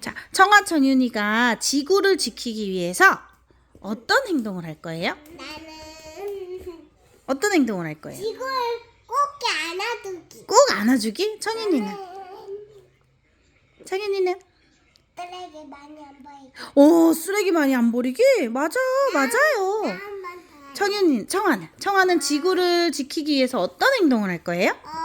자, 청아 청윤이가 지구를 지키기 위해서 어떤 행동을 할 거예요? 나는 어떤 행동을 할 거예요? 지구를 꼭 안아두기. 꼭 안아주기? 청윤이는? 청윤이는? 쓰레기 많이 안 보이고. 오, 쓰레기 많이 안 버리기? 맞아, 맞아요. 더. 청윤이, 청아는? 청아는 지구를 지키기 위해서 어떤 행동을 할 거예요? 어,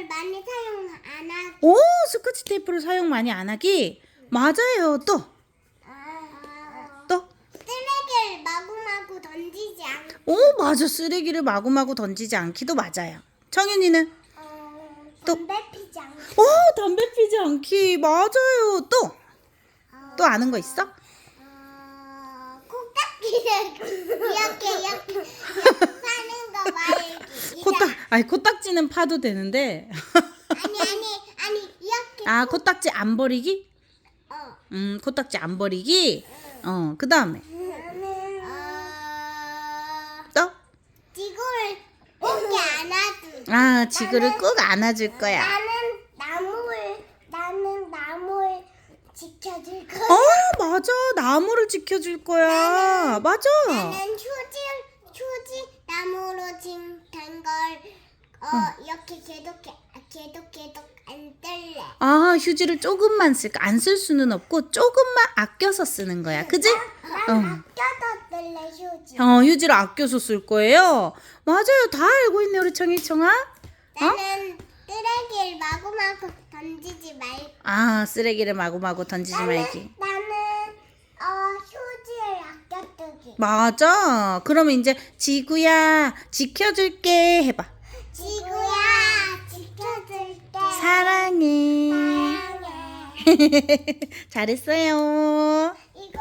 테이프를 많이 사용 안 하고. 오, 스코치 테이프를 사용 많이 안 하기? 맞아요. 또, 어, 또. 쓰레기를 마구마구 던지지 않고. 오, 맞아. 쓰레기를 마구마구 던지지 않기도 맞아요. 청윤이는? 어, 또. 담배 피지 않고. 오, 담배 피지 않기. 맞아요. 또, 또 아는 거 있어? 어, 코딱지를 이렇게 이렇게 이렇게 사는 거 말기. 코딱, 아니, 코딱지는 파도 되는데. 아니 아니 아니 이렇게. 아, 코딱지 안 버리기? 어. 음, 코딱지 안 버리기? 어, 그 다음에. 어, 또? 지구를 꼭 안아두. 아, 지구를 꼭 안아줄 거야. 나는 나무를 나는 나무를 지켜줄 거야. 어, 맞아. 나무를 지켜줄 거야. 맞아. 나는 휴지 휴지 나무로 된 걸 어, 이렇게 계속 계속 계속 안 뜰래. 아, 휴지를 조금만 쓸까? 안 쓸 수는 없고, 조금만 아껴서 쓰는 거야. 그지? 난 어. 아껴서 뜰래 휴지. 어, 휴지를 아껴서 쓸 거예요. 맞아요. 다 알고 있네, 우리 청이청아. 어? 나는 쓰레기를 마구마구 던지지 말고. 아, 쓰레기를 마구마구 던지지 말기. 나는 어 아껴두기. 맞아. 그러면 이제 지구야, 지켜줄게. 해봐. 지구야 지켜줄게. 사랑해. 사랑해. 잘했어요. 이거